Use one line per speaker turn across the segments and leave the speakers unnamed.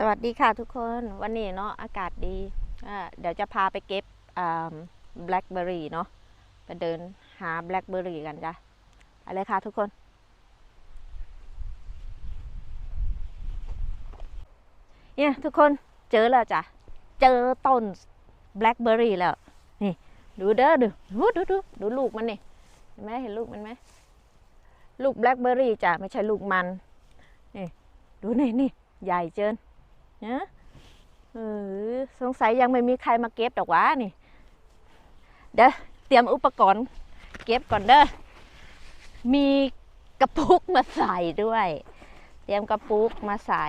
สวัสดีค่ะทุกคนวันนี้เนาะอากาศดีเดี๋ยวจะพาไปเก็บแบล็คเบอร์รี่เนาะไปเดินหาแบล็คเบอร์รี่กันจ้ะอะไรค่ะทุกคน เนี่ยทุกคนเจอแล้วจ้ะ เจอต้นแบล็คเบอร์รี่แล้ว นี่ ดูเด้อดูดูดูดูดูลูกมันนี่เห็นไหมเห็นลูกมันไหมลูกแบล็คเบอร์รี่จ้ะไม่ใช่ลูกมันนี่ดูนี่นี่ใหญ่เจิน นะเออสงสัยยังไม่มีใครมาเก็บดอกวะนี่ เดี๋ยวเตรียมอุปกรณ์เก็บก่อนเด้อ มีกระปุกมาใส่ด้วย เตรียมกระปุกมาใส่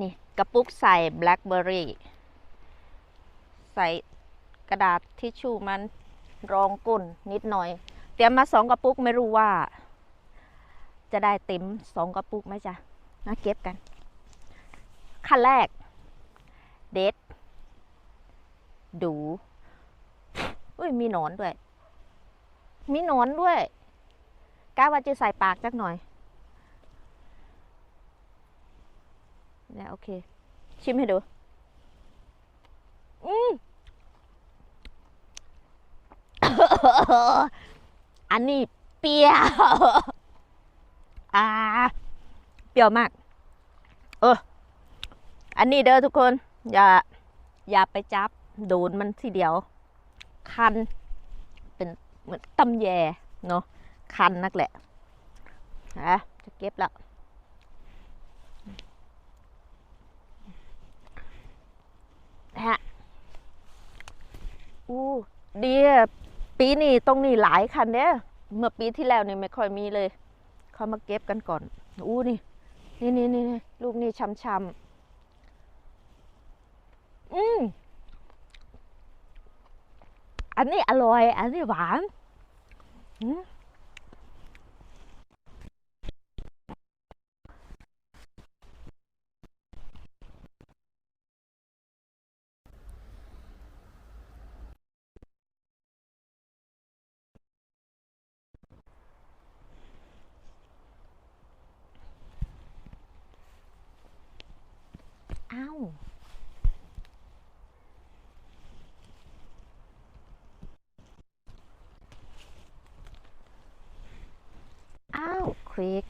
นี่กระปุกใส่แบล็คเบอร์รี่ ใส่กระดาษทิชชู่มันรองก้นนิดหน่อย เตรียมมาสองกระปุกไม่รู้ว่า จะได้เต็มสองกระปุกไหมจ๊ะมาเก็บกัน ขั้นแรก เด็ด ดูอุ้ยมีหนอนด้วย มีหนอนด้วยกล้าว่าจะใส่ปากจักหน่อยเนี่ยโอเค ชิมให้ดู อืมอันนี้เปรี้ยว อ่า เปรี้ยวมาก เออ อันนี้เด้อทุกคน อย่า อย่าไปจับ โดนมันทีเดียว คัน เป็นเหมือนตำแยเนาะ คันนักแหละนะจะเก็บแล้วฮะอู้ดีอะปีนี้ตรงนี้หลายคันเนี่ยเมื่อปีที่แล้วนี่ไม่ค่อยมีเลย เขามาเก็บกันก่อน อู้นี่ นี่นี่นี่ลูกนี่ช้ำช้ำอืมอันนี้อร่อย อันนี้หวาน อืมอ้าว อ้าวค ลิก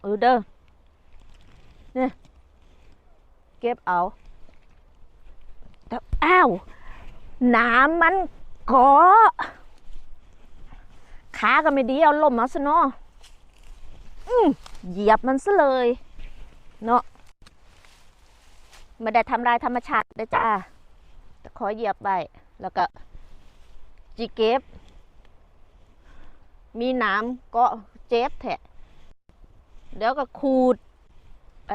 เออเด้อเนี่ยเก็บเอาแต่อ้าวน้ำมันกาะขาก็ไม่ดีเอาลมมาซะเนาะอืมเหยียบมันซะเลย เนาะไม่ได้ทำลายธรรมชาติเด้อจ้า ขอเหยียบไปแล้วก็จีเก็บ มีน้ำก็เจ็บแทะเดี๋ยวก็ขูดไอ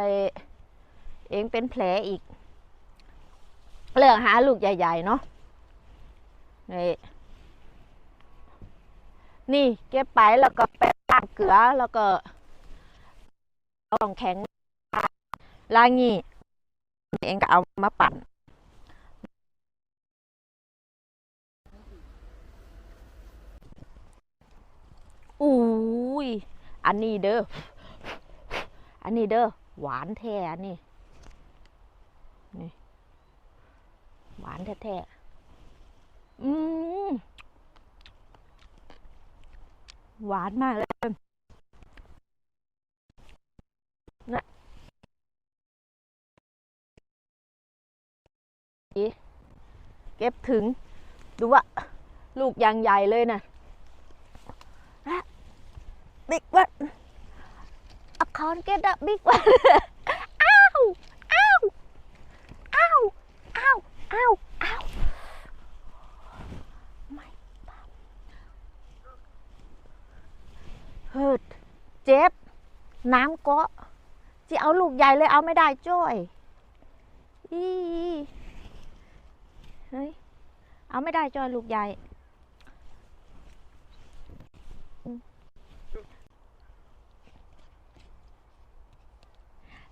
เองเป็นแผลอีก เลือกหาลูกใหญ่ ๆ เนาะนี่นี่เก็บไปแล้วก็ไปล้างเกลือแล้วก็เอาของแข็งลางงี้เองก็เอามาปั่น อุ้ย อันนี้เด้อ อันนี้เด้อ หวานแท้อันนี้นี่ หวานแท้ๆ อืมหวานมากเลยนะเก็บถึง ดูว่า ลูกยางใหญ่เลยนะ บิ๊กวันอคอนเกตอะบิ๊กวันอ้าวอ้าวอ้าวอ้าวอ้าวอ้าวไม่ปั๊มเฮิดเจ็บ น้ำเกาะจะเอาลูกใหญ่เลยเอาไม่ได้จ้อย อีเฮ้ย เอาไม่ได้จ้อยลูกใหญ่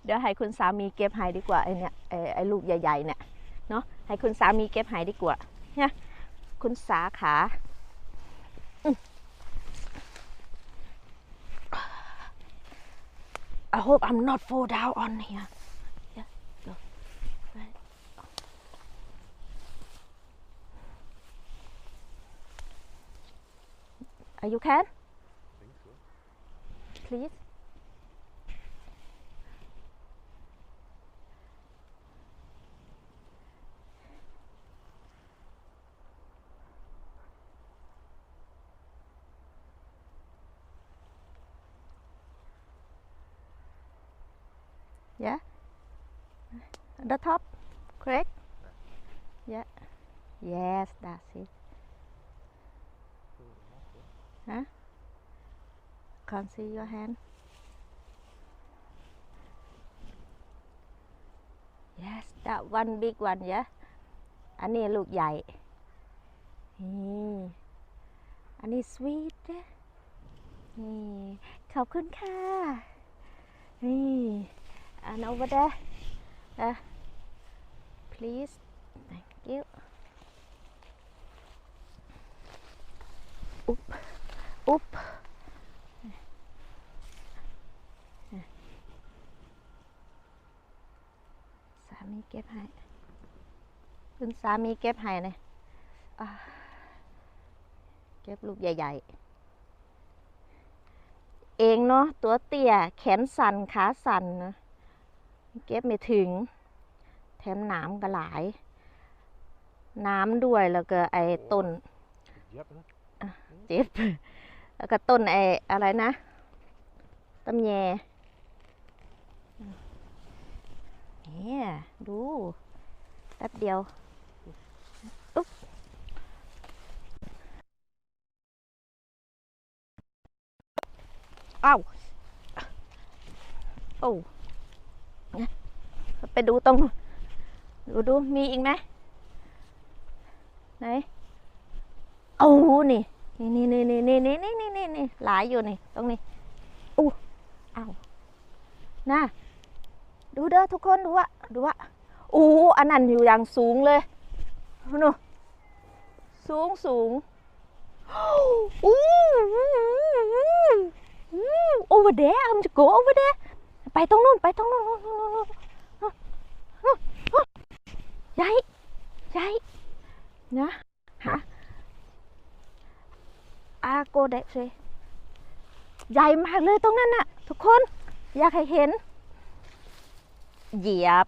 เดี๋ยวให้คุณสามีเก็บให้ดีกว่าไอเนี่ยไอไอลูกใหญ่ๆเนี่ยเนาะให้คุณสามีเก็บให้ดีกว่าเนี่ยคุณสาขาอืม I hope I'm not fall down on here yeah go right Are you can please Yeah. The top, correct? Yeah. Yes, that's it. Huh? Can't see your hand. Yes, that one big one, yeah. อันนี้ลูกใหญ่นี่อันนี้ sweet นะนี่ขอบคุณค่ะนี่ and over there uh, please thank you up up สามีเก็บให้คุณสามีเก็บให้เนี่ยเก็บลูกใหญ่ ๆเองเนาะตัวเตี้ยแขนสั่นขาสั่นนะเก็บไม่ถึง แถมหนามก็หลายน้ำด้วยแล้วก็ไอ้ต้นเจ็บแล้วก็ต้นไอ้อะไรนะตำแยเนี่ยดูแป๊บเดียวอุ๊บอ้าโอ้ไปดูตรงนู้น ดูดูมีอีกไหมไหนโอ้นี่นี่นี่นี่นี่นี่นี่นี่นี่นี่หลายอยู่นี่ ตรงนี้อู้อ้าวน่าดูเด้อทุกคนดูอะดูอะอู้อันนั้นอยู่อย่างสูงเลยนู่สูงสูงอู้ over there I'm to go over there ไปตรงนู้นไปตรงนู้นนู้นนู้นนู้นนู้นนู้นนู้น ใหญ่ใหญ่นะหาอาโกเด็กเลยใหญ่มากเลยตรงนั้นน่ะ ทุกคนอยากให้เห็น เหยียบ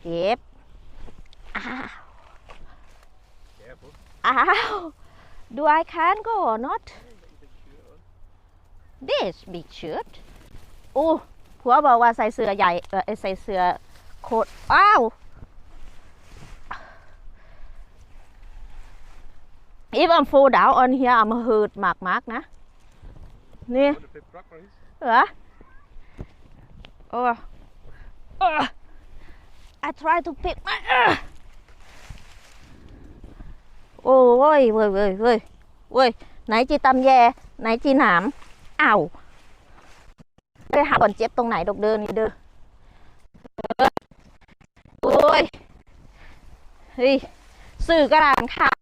เก็บอ้าวอ้าว do I can go or not this big shirt โอ้ผัวบอกว่าใส่เสื้อใหญ่เออใส่เสื้อโคตรอ้าว If I'm fall down on here, I'm hurt mark mark na. Ni. Huh? Oh. I try to pick my. Uh. Ôi, ôi, ôi, ôi, ôi. Nãy chị tâm về, nãy chị nảm. Ảo. Cái hạ còn chết tông này độc đơn đi đưa. Ôi. Đi. Sư cái đàn khảo.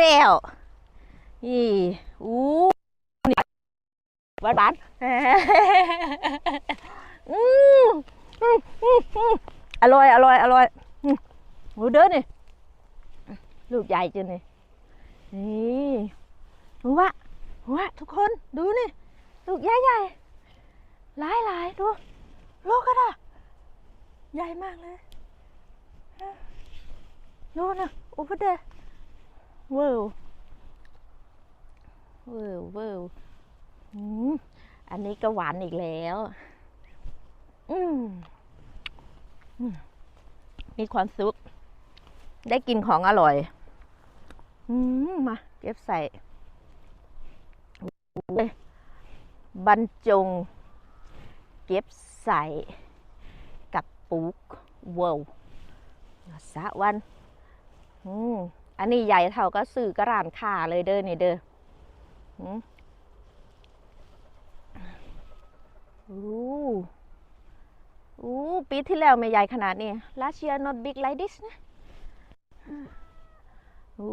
แล้วนี่อู้นี่หวานหวานอืมอร่อยอร่อยอร่อยอืมโหเด้อนี่ลูกใหญ่จังนี่นี่หัวหัวทุกคนดูนี่ลูกใหญ่ใหญ่หลายหลายดูลูกก็ได้ใหญ่มากเลยนู่นน่ะ over there ว้าวว้าวว้าวอืมอันนี้ก็หวานอีกแล้วอืมอืมมีความสุข ได้กินของอร่อย อืมมาเก็บใส่เว้ยบรรจง เก็บใส่กับปุกเว้าวสะวัน อืม อันนี้ใหญ่เท่าก็สื่อกระรานขาเลยเด้อนี่เด้ออืมอู้อู้ปีที่แล้วไม่ใหญ่ขนาดนี้ last year not big like this นะอู้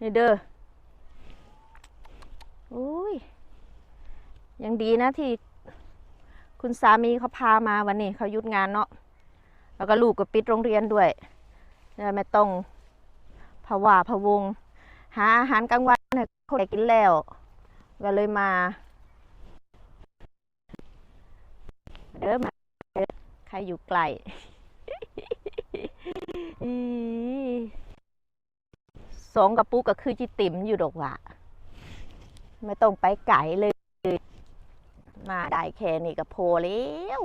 นี่เด้ออุ้ยยังดีนะที่ คุณสามีเขาพามาวันนี้เขาหยุดงานเนาะแล้วก็ลูกก็ปิดโรงเรียนด้วยไม่ต้อง ภาวะพวง หาอาหารกลางวันให้คนได้กินแล้ว ก็เลยมา เด้อมาใครอยู่ไกลสองกระปุกก็คือจิติ๋มอยู่ดอกหว่าไม่ต้องไปไก่เลย มาได้แค่นี้ก็พอแล้ว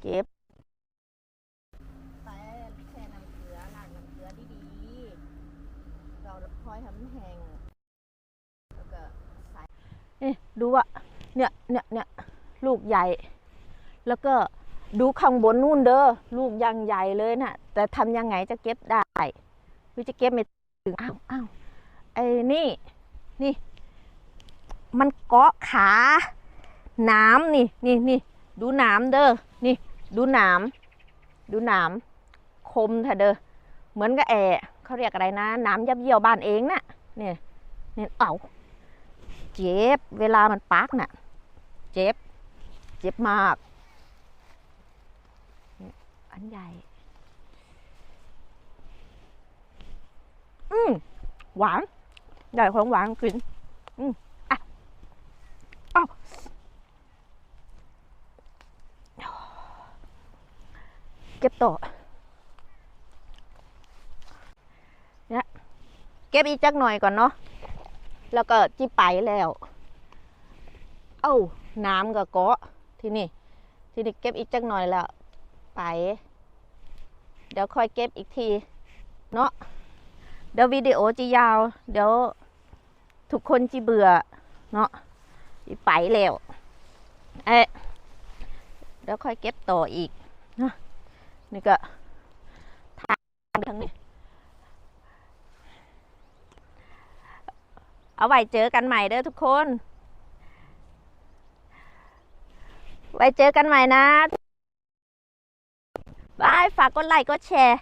เก็บใส่แช่น้ำเกลือล้างน้ำเกลือดีๆ เราค่อยทำแห้งแล้วก็ใส่ นี่ดูว่าเนี่ยเนี่ยเนี่ยลูกใหญ่ แล้วก็ดูข้างบนนู่นเด้อลูกยังใหญ่เลยน่ะ แต่ทำยังไงจะเก็บได้หรือจะเก็บไม่ถึงอ้าวอ้าวไอ้นี่นี่ มันเกาะขาหน้ำนี่นี่นี่ดูหน้ำเด้อนี่ ดูหน้ำดูหน้ำคมเถอะเด้อเหมือนกับแอเขาเรียกอะไรนะหน้ำยับเยี่ยวบ้านเองน่ะเนี่ยเนี่ยเอา เจ็บ เวลามันปักน่ะ เจ็บ เจ็บมาก อันใหญ่ อืมหวาน ใหญ่ของหวานกิน อืมอะอ้าวเก็บต่อเนี่ยเก็บอีกจักหน่อยก่อนเนาะ แล้วก็จิไปแล้ว เอ้าน้ำก็เกาะที่นี่ที่นี่เก็บอีกจักหน่อยแล้วไป เดี๋ยวค่อยเก็บอีกที เนาะเดี๋ยววิดีโอจะยาว เดี๋ยวทุกคนจะเบื่อ เนาะสิไปแล้วเอ๊ะเดี๋ยวค่อยเก็บต่ออีกเนาะนี่ก็ทางทางนี้ เอาไว้เจอกันใหม่เด้อทุกคน ไว้เจอกันใหม่นะบาย ฝากกดไลค์ กดแชร์